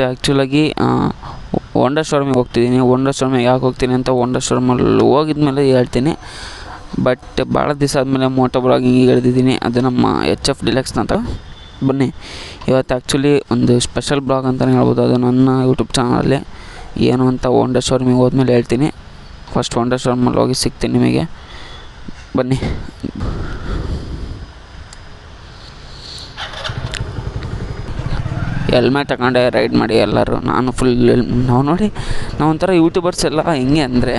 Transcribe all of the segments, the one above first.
ಇವತ್ತು ಆ್ಯಕ್ಚುಲಾಗಿ ವಂಡರ್ ಶೋರೂಮಿಗೆ ಹೋಗ್ತಿದ್ದೀನಿ. ವಂಡರ್ ಶೋರೂಮಿಗೆ ಯಾಕೆ ಹೋಗ್ತೀನಿ ಅಂತ ಹೋಂಡಾ ಶೋರೂಮಲ್ಲಿ ಹೋಗಿದ್ಮೇಲೆ ಹೇಳ್ತೀನಿ. ಬಟ್ ಭಾಳ ದಿವಸ ಆದಮೇಲೆ ಮೋಟೋ ಬ್ಲಾಗಿಂಗಿಗೆ ಇಳಿದಿದ್ದೀನಿ. ಅದು ನಮ್ಮ ಎಚ್ ಎಫ್ ಡಿಲೆಕ್ಸ್ ಅಂತ ಬನ್ನಿ. ಇವತ್ತು ಆ್ಯಕ್ಚುಲಿ ಒಂದು ಸ್ಪೆಷಲ್ ಬ್ಲಾಗ್ ಅಂತಲೇ ಹೇಳ್ಬೋದು. ಅದು ನನ್ನ ಯೂಟ್ಯೂಬ್ ಚಾನಲಲ್ಲಿ ಏನು ಅಂತ ಹೋಂಡಾ ಶೋರೂಮಿಗೆ ಹೋದ್ಮೇಲೆ ಹೇಳ್ತೀನಿ. ಫಸ್ಟ್ ವಂಡರ್ ಶೋರೂಮಲ್ಲಿ ಹೋಗಿ ಸಿಗ್ತೀನಿ ನಿಮಗೆ. ಬನ್ನಿ. ಹೆಲ್ಮೆಟ್ ತಗೊಂಡೆ ರೈಡ್ ಮಾಡಿ ಎಲ್ಲರೂ. ನಾನು ಫುಲ್ ನಾವು ನೋಡಿ, ನಾವು ಒಂಥರ ಯೂಟ್ಯೂಬರ್ಸ್ ಎಲ್ಲ ಹೆಂಗೆ ಅಂದರೆ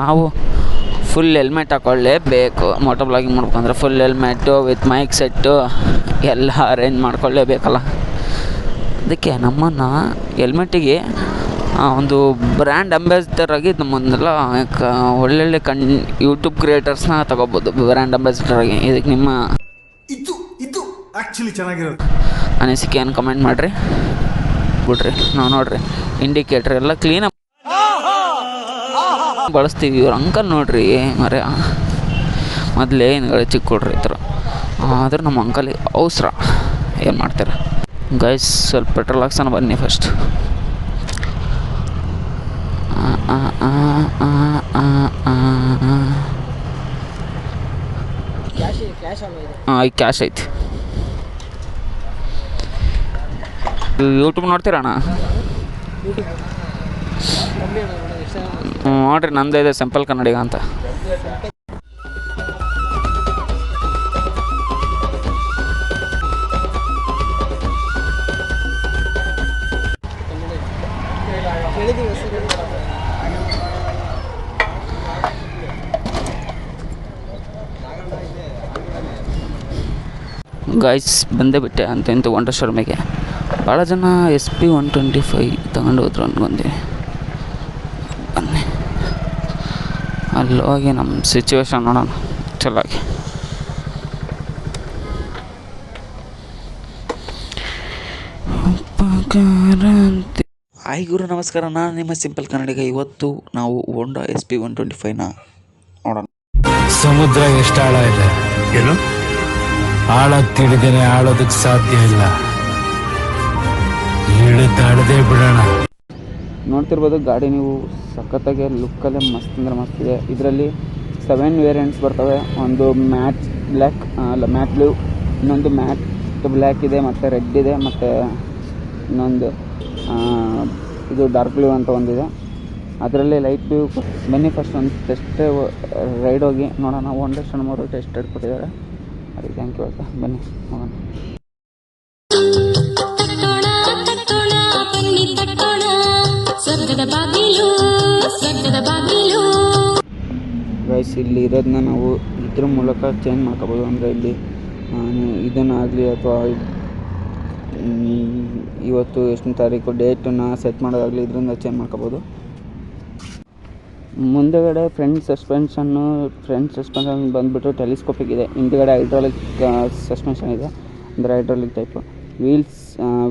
ನಾವು ಫುಲ್ ಹೆಲ್ಮೆಟ್ ಹಾಕ್ಕೊಳ್ಳೇಬೇಕು ಮೋಟೋ ಬ್ಲಾಗಿಂಗ್ ಮಾಡ್ಬೇಕಂದ್ರೆ full helmet with mic set ಎಲ್ಲ ಅರೇಂಜ್ ಮಾಡ್ಕೊಳ್ಳೇಬೇಕಲ್ಲ. ಅದಕ್ಕೆ ನಮ್ಮನ್ನು ಹೆಲ್ಮೆಟಿಗೆ ಒಂದು ಬ್ರ್ಯಾಂಡ್ ಅಂಬಾಸಿಡರ್ ಆಗಿ ನಮ್ಮನ್ನೆಲ್ಲ ಒಳ್ಳೊಳ್ಳೆ ಕಣ್ ಯೂಟ್ಯೂಬ್ ಕ್ರಿಯೇಟರ್ಸ್ನ ತಗೋಬೋದು ಬ್ರ್ಯಾಂಡ್ ಅಂಬಾಸಿಡರ್ ಆಗಿ. ಇದಕ್ಕೆ ನಿಮ್ಮ ಇದು ಆಕ್ಚುಲಿ ಅನಿಸಿಕೆ ಏನು ಕಮೆಂಟ್ ಮಾಡಿರಿ. ಬಿಡ್ರಿ ನಾವು ನೋಡ್ರಿ. ಇಂಡಿಕೇಟ್ರ್ ಎಲ್ಲ ಕ್ಲೀನ್ ಬಳಸ್ತೀವಿ ಇವ್ರು ಅಂಕಲ್ ನೋಡ್ರಿ ಮರೆ ಮೊದಲೇ ಹಿಂದ್ಗಡೆ ಚಿಕ್ಕ ಕೊಡ್ರಿ ಈ ಥರ ಆದ್ರೆ ನಮ್ಮ ಅಂಕಲಿಗೆ ಅವಸರ. ಏನು ಮಾಡ್ತಾರೆ? ಗೈಸ್ ಸ್ವಲ್ಪ ಪೆಟ್ರೋಲ್ ಹಾಕ್ಸೋಣ ಬನ್ನಿ ಫಸ್ಟ್ ಹಾಂ ಈಗ ಕ್ಯಾಶ್ ಐತಿ. ಯೂಟ್ಯೂಬ್ ನೋಡ್ತೀರಣ್ಣ ಹ್ಞೂ, ನೋಡ್ರಿ, ನಂದು ಇದೆ ಸಿಂಪಲ್ ಕನ್ನಡಿಗ ಅಂತ. ಗಾಯ್ಸ್ ಬಂದೇ ಬಿಟ್ಟೆ ಅಂತ ಇಂತು ಒಂಟ ಶರ್ಮೆಗೆ. ಭಾಳ ಜನ S P one twenty five ತಗೊಂಡು ಹೋದ್ರು ಅಂದ್ಕೊಂತೀನಿ ಬನ್ನಿ. ಅಲ್ಲಿ ಹೋಗಿ ನಮ್ಮ ಸಿಚುವೇಶನ್ ನೋಡೋಣ. ಚಲಾಗಿ. ಹಾಯ್ ಗುರು ನಮಸ್ಕಾರ. ನಾನು ನಿಮ್ಮ ಸಿಂಪಲ್ ಕನ್ನಡಿಗ ಇವತ್ತು ನಾವು Honda S P one twenty ಫೈವ್ನ ನೋಡೋಣ. ಸಮುದ್ರ ಎಷ್ಟು ಆಳ ಇದೆ? ಏನು? ಆಳ ತಿಳಿದೇನೆ ಆಳೋದಕ್ಕೆ ಸಾಧ್ಯ ಇಲ್ಲ. ನೋಡ್ತಿರ್ಬೋದು ಗಾಡಿ ನೀವು ಸಖತ್ತಾಗಿ ಲುಕ್ಕಲ್ಲೇ ಮಸ್ತ್ ಅಂದರೆ ಮಸ್ತ್ ಇದೆ. ಇದರಲ್ಲಿ ಸೆವೆನ್ ವೇರಿಯಂಟ್ಸ್ ಬರ್ತವೆ. ಒಂದು ಮ್ಯಾಟ್ ಬ್ಲ್ಯಾಕ್ ಅಲ್ಲ ಮ್ಯಾಟ್ ಬ್ಲೂ ಇನ್ನೊಂದು ಮ್ಯಾಟ್ ಬ್ಲ್ಯಾಕ್ ಇದೆ, ಮತ್ತು ರೆಡ್ ಇದೆ, ಮತ್ತು ಇನ್ನೊಂದು ಇದು ಡಾರ್ಕ್ ಬ್ಲೂ ಅಂತ ಒಂದಿದೆ. ಅದರಲ್ಲಿ ಲೈಟ್ ಬ್ಲೂ ಬನ್ನಿ ಫಸ್ಟ್ ಒಂದು ಟೆಸ್ಟ್ ರೈಡ್ ಹೋಗಿ ನೋಡೋಣ. ಒನ್ ಡೇ ಮೂರು ಟೆಸ್ಟ್ ಇಟ್ಕೊಟ್ಟಿದ್ದಾರೆ ಅದಕ್ಕೆ ಥ್ಯಾಂಕ್ ಯು ಅಂತ ಬನ್ನಿ ನೋಡೋಣ ಬಾಗಿಲು ಬಾಗಿಲು. ಗೈಸ್ ಇಲ್ಲಿ ಇರೋದನ್ನ ನಾವು ಇದ್ರ ಮೂಲಕ ಚೇಂಜ್ ಮಾಡ್ಕೋಬೋದು. ಅಂದರೆ ಇಲ್ಲಿ ಇದನ್ನಾಗಲಿ ಅಥವಾ ಇವತ್ತು ಎಷ್ಟನೇ ತಾರೀಕು ಡೇಟನ್ನು ಸೆಟ್ ಮಾಡೋದಾಗಲಿ ಇದರಿಂದ ಚೇಂಜ್ ಮಾಡ್ಕೋಬೋದು. ಮುಂದೆಗಡೆ ಫ್ರಂಟ್ ಸಸ್ಪೆನ್ಷನ್ನು ಫ್ರಂಟ್ ಸಸ್ಪೆನ್ಷನ್ ಬಂದುಬಿಟ್ಟು ಟೆಲಿಸ್ಕೋಪಿಕ್ ಇದೆ. ಹಿಂದ್ಗಡೆ ಹೈಡ್ರಾಲಿಕ್ ಸಸ್ಪೆನ್ಷನ್ ಇದೆ. ಅಂದರೆ ಹೈಡ್ರಾಲಿಕ್ ಟೈಪು ವೀಲ್ಸ್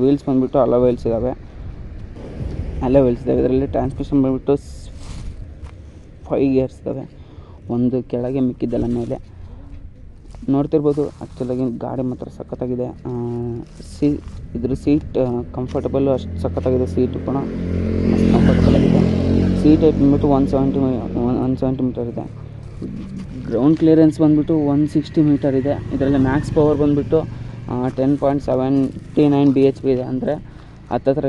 ವೀಲ್ಸ್ ಬಂದುಬಿಟ್ಟು ಅಲೋ ವೀಲ್ಸ್ ಇದ್ದಾವೆ ಅಲೋ ವೀಲ್ಸ್ ಇದ್ದಾವೆ ಇದರಲ್ಲಿ ಟ್ರಾನ್ಸ್ಮಿಷನ್ ಬಂದುಬಿಟ್ಟು ಫೈವ್ ಇಯರ್ಸ್ ಇದ್ದಾವೆ ಒಂದು ಕೆಳಗೆ ಮಿಕ್ಕಿದ್ದಲ್ಲ ಮೇಲೆ. ನೋಡ್ತಿರ್ಬೋದು ಆ್ಯಕ್ಚುಲಾಗಿ ಗಾಡಿ ಮಾತ್ರ ಸಖತ್ತಾಗಿದೆ. ಸಿ, ಇದ್ರ ಸೀಟ್ ಕಂಫರ್ಟಬಲ್ಲು ಅಷ್ಟು ಸಖತ್ತಾಗಿದೆ ಸೀಟು ಕೂಡ. ಕಂಫರ್ಟಬಲ್ ಆಗಿದೆ. ಸೀಟ್ ಬಂದ್ಬಿಟ್ಟು one seventy one seventy metre ಇದೆ. ಗ್ರೌಂಡ್ ಕ್ಲಿಯರೆನ್ಸ್ ಬಂದುಬಿಟ್ಟು ಒನ್ ಸಿಕ್ಸ್ಟಿ ಮೀಟರ್ ಇದೆ. ಇದರಲ್ಲಿ ಮ್ಯಾಕ್ಸ್ ಪವರ್ ಬಂದುಬಿಟ್ಟು ten point seventy nine B H P ಇದೆ. ಅಂದರೆ ಹತ್ತತ್ರ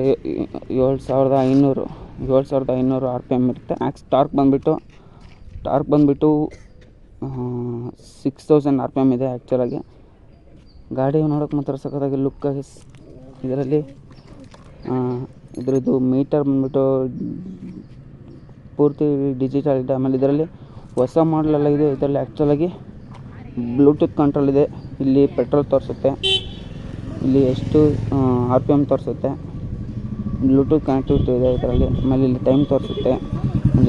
ಏಳು ಸಾವಿರದ ಐನೂರು, ಏಳು ಸಾವಿರದ ಐನೂರು ಆರ್ ಪಿ ಎಂ ಇರುತ್ತೆ. ಆ್ಯಕ್ಸ್ ಟಾರ್ಕ್ ಬಂದುಬಿಟ್ಟು ಟಾರ್ಕ್ ಬಂದುಬಿಟ್ಟು six thousand R P M ಇದೆ ಆ್ಯಕ್ಚುಲಾಗಿ ಗಾಡಿ ನೋಡೋಕೆ ಮಾತ್ರ ಸಖತ್ತಾಗಿ ಲುಕ್ಕಾಗಿ ಇದರಲ್ಲಿ ಇದರದ್ದು ಮೀಟರ್ ಬಂದುಬಿಟ್ಟು, ಪೂರ್ತಿ ಡಿಜಿಟಲ್ ಇದೆ. ಆಮೇಲೆ ಇದರಲ್ಲಿ ಹೊಸ ಮಾಡಲೆಲ್ಲ ಇದೆ. ಇದರಲ್ಲಿ ಆ್ಯಕ್ಚುಲಾಗಿ ಬ್ಲೂಟೂತ್ ಕಂಟ್ರೋಲ್ ಇದೆ. ಇಲ್ಲಿ ಪೆಟ್ರೋಲ್ ತೋರಿಸುತ್ತೆ. ಇಲ್ಲಿ ಎಷ್ಟು ಆರ್ ಪಿ ಎಂ ತೋರಿಸುತ್ತೆ. ಬ್ಲೂಟೂತ್ ಕನೆಕ್ಟಿವಿಟಿ ಇದೆ ಇದರಲ್ಲಿ. ಆಮೇಲೆ ಇಲ್ಲಿ ಟೈಮ್ ತೋರಿಸುತ್ತೆ.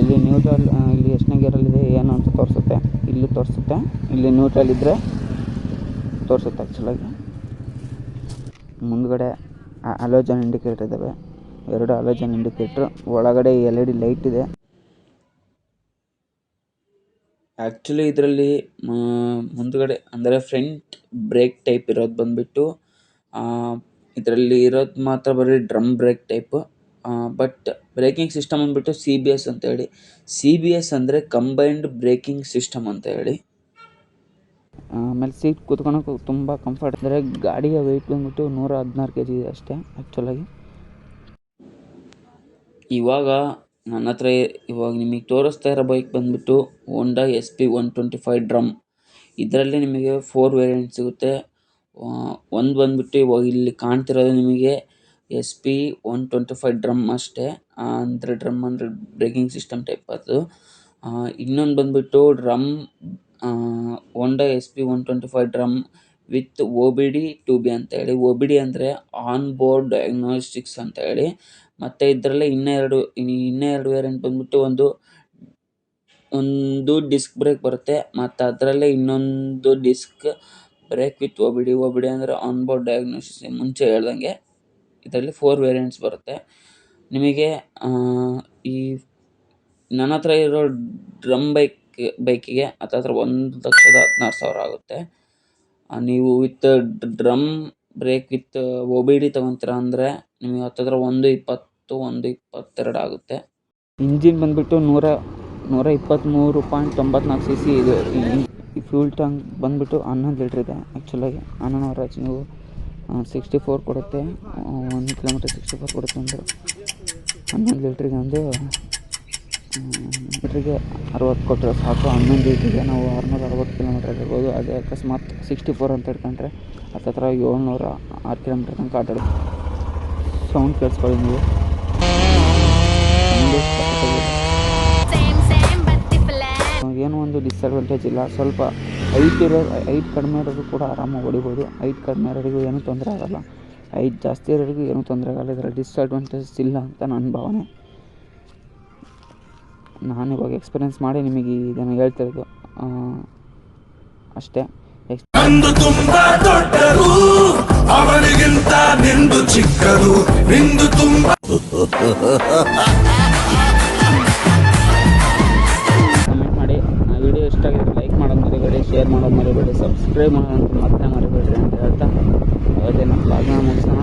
ಇಲ್ಲಿ ನ್ಯೂಟ್ರಲ್ ಇಲ್ಲಿ ಎಷ್ಟನೇ ಗೇರಲ್ಲಿದೆ ಏನು ಅಂತ ತೋರಿಸುತ್ತೆ. ಇಲ್ಲಿ ತೋರಿಸುತ್ತೆ. ಇಲ್ಲಿ ನ್ಯೂಟ್ರಲ್ ಇದ್ದರೆ ತೋರಿಸುತ್ತೆ ಆ್ಯಕ್ಚುಲಾಗಿ ಮುಂದ್ಗಡೆ ಅಲೋಜನ್ ಇಂಡಿಕೇಟರ್ ಇದ್ದಾವೆ ಎರಡು ಅಲೋಜನ್ ಇಂಡಿಕೇಟ್ರ್ ಒಳಗಡೆ ಎಲ್ ಇ ಡಿ ಲೈಟ್ ಇದೆ. ಆ್ಯಕ್ಚುಲಿ ಇದರಲ್ಲಿ ಮುಂದ್ಗಡೆ, ಅಂದರೆ ಫ್ರಂಟ್ ಬ್ರೇಕ್ ಟೈಪ್ ಇರೋದು ಬಂದುಬಿಟ್ಟು ಇದರಲ್ಲಿ ಇರೋದು ಮಾತ್ರ ಬರೀ drum brake type. But braking system ಅಂದ್ಬಿಟ್ಟು ಸಿ ಬಿ ಎಸ್ ಅಂತ ಹೇಳಿ. ಸಿ ಬಿ ಎಸ್ ಅಂದರೆ ಕಂಬೈನ್ಡ್ ಬ್ರೇಕಿಂಗ್ ಸಿಸ್ಟಮ್ ಅಂತ ಹೇಳಿ. ಆಮೇಲೆ ಸೀಟ್ ಕೂತ್ಕೊಳಕ್ಕೆ ತುಂಬ ಕಂಫರ್ಟ್ ಅಂದರೆ ಗಾಡಿಯ ವೆಯ್ಟ್ ಬಂದ್ಬಿಟ್ಟು ನೂರ ಹದಿನಾರು ಕೆ ಜಿ ಇದೆ ಅಷ್ಟೇ ಆ್ಯಕ್ಚುಲಾಗಿ ಇವಾಗ ನನ್ನ ಹತ್ರ ಇವಾಗ ನಿಮಗೆ ತೋರಿಸ್ತಾ ಇರೋ ಬೈಕ್ ಬಂದ್ಬಿಟ್ಟು Honda S P one twenty five drum ಇದರಲ್ಲಿ ನಿಮಗೆ ಫೋರ್ ವೇರಿಯಂಟ್ ಸಿಗುತ್ತೆ. ಒಂದು ಬಂದ್ಬಿಟ್ಟು ಇವಾಗ ಇಲ್ಲಿ ಕಾಣ್ತಿರೋದು ನಿಮಗೆ S P one twenty five drum ಅಷ್ಟೇ ಅಂದರೆ ಡ್ರಮ್ ಅಂದರೆ ಬ್ರೇಕಿಂಗ್ ಸಿಸ್ಟಮ್ ಟೈಪ್ ಅದು. ಇನ್ನೊಂದು ಬಂದ್ಬಿಟ್ಟು drum Honda S P one twenty five drum with O B D two B ಅಂತ ಹೇಳಿ. ಒ ಬಿ ಡಿ ಅಂದರೆ ಆನ್ ಬೋರ್ಡ್ ಡಯಾಗ್ನೋಸ್ಟಿಕ್ಸ್ ಅಂತ ಹೇಳಿ. ಮತ್ತು ಇದರಲ್ಲೇ ಇನ್ನೆರಡು ಎರಡು ಇನ್ನೂ ಎರಡು ವೇರಿಯಂಟ್ ಬಂದ್ಬಿಟ್ಟು ಒಂದು ಒಂದು ಡಿಸ್ಕ್ ಬ್ರೇಕ್ ಬರುತ್ತೆ. ಮತ್ತು ಅದರಲ್ಲೇ ಇನ್ನೊಂದು disc brake with O B D O B D ಅಂದರೆ ಆನ್ ಬೋರ್ಡ್ ಡಯಾಗ್ನೋಸಿಸ್ ಮುಂಚೆ ಹೇಳ್ದಂಗೆ ಇದರಲ್ಲಿ ಫೋರ್ ವೇರಿಯಂಟ್ಸ್ ಬರುತ್ತೆ. ನಿಮಗೆ ಈ ನನ್ನ ಹತ್ರ ಇರೋ ಡ್ರಮ್ ಬೈಕ್ ಬೈಕಿಗೆ ಹತ್ತತ್ರ ಒಂದು ಲಕ್ಷದ ಹದಿನಾರು ಸಾವಿರ ಆಗುತ್ತೆ. ನೀವು with drum brake with O B D ತೊಗೊತೀರ ಅಂದರೆ ನಿಮಗೆ ಹತ್ತತ್ರ ಒಂದು ಇಪ್ಪತ್ತು, ಒಂದು ಇಪ್ಪತ್ತೆರಡು ಆಗುತ್ತೆ. ಇಂಜಿನ್ ಬಂದುಬಿಟ್ಟು ನೂರ ನೂರ ಇಪ್ಪತ್ತ್ಮೂರು ಪಾಯಿಂಟ್ ತೊಂಬತ್ನಾಲ್ಕು ಸಿ ಸಿ ಇದು ಈ ಫ್ಯೂಲ್ ಟ್ಯಾಂಕ್ ಬಂದುಬಿಟ್ಟು ಹನ್ನೊಂದು ಲೀಟ್ರ್ ಇದೆ ಆ್ಯಕ್ಚುಲಾಗಿ. ಹನ್ನೊಂದು ಅವರೇಜ್ ನೀವು ಸಿಕ್ಸ್ಟಿ ಫೋರ್ ಕೊಡುತ್ತೆ. ಒಂದು ಕಿಲೋಮೀಟರ್ ಸಿಕ್ಸ್ಟಿ ಫೋರ್ ಕೊಡುತ್ತೆ ಅಂದರೆ. ಹನ್ನೊಂದು ಲೀಟ್ರಿಗೆ ಒಂದು ಲೀಟ್ರಿಗೆ ಅರವತ್ತು ಕೊಟ್ಟರೆ ಸಾಕು. ಹನ್ನೊಂದು ಲೀಟ್ರಿಗೆ ನಾವು ಆರುನೂರ ಅರವತ್ತು ಕಿಲೋಮೀಟರ್ ಇರ್ಬೋದು. ಅದೇ ಅಕಸ್ಮಾತ್ ಸಿಕ್ಸ್ಟಿ ಫೋರ್ ಅಂತ ಇಟ್ಕೊಂಡ್ರೆ ಹತ್ತತ್ರ ಏಳ್ನೂರ ಆರು ಕಿಲೋಮೀಟರ್ ತನಕ ಆಟಾಡೋದು. ಸೌಂಡ್ ಕೇಳಿಸ್ಕೊಳ್ಳಿ ನೀವು. ಡಿಸ್ಅಡ್ವಾಂಟೇಜ್ ಇಲ್ಲ. ಸ್ವಲ್ಪ ಹೈಟ್ ಇರೋ ಹೈಟ್ ಕಡಿಮೆ ಇರೋರು ಕೂಡ ಆರಾಮಾಗಿ ಹೊಡಿಬೋದು. ಹೈಟ್ ಕಡಿಮೆ ಇರೋರಿಗೂ ಏನೂ ತೊಂದರೆ ಆಗೋಲ್ಲ. ಹೈಟ್ ಜಾಸ್ತಿ ಇರೋರಿಗೂ ಏನೂ ತೊಂದರೆ ಆಗಲ್ಲ. ಇದರ ಡಿಸ್ಅಡ್ವಾಂಟೇಜ್ ಇಲ್ಲ ಅಂತ ನನ್ನ ಭಾವನೆ. ನಾನು ಇವಾಗ ಎಕ್ಸ್ಪೀರಿಯೆನ್ಸ್ ಮಾಡಿ ನಿಮಗೆ ಇದನ್ನು ಹೇಳ್ತಿರೋದು ಅಷ್ಟೇ. ಎಕ್ಸ್ ನಂದು ಚಿಕ್ಕದು, ನಿಂದು ತುಂಬಾ ಶೇರ್ ಮಾಡೋದು ಮರಿಬೇಡಿ ಸಬ್ಸ್ಕ್ರೈಬ್ ಮಾಡೋದು ಮತ್ತೆ ಮರಿಬೇಡ್ರಿ ಅಂತ ಹೇಳ್ತಾ ಇವತ್ತಿನ ಬ್ಲಾಗ್ನ ಮುಗಿಸೋಣ.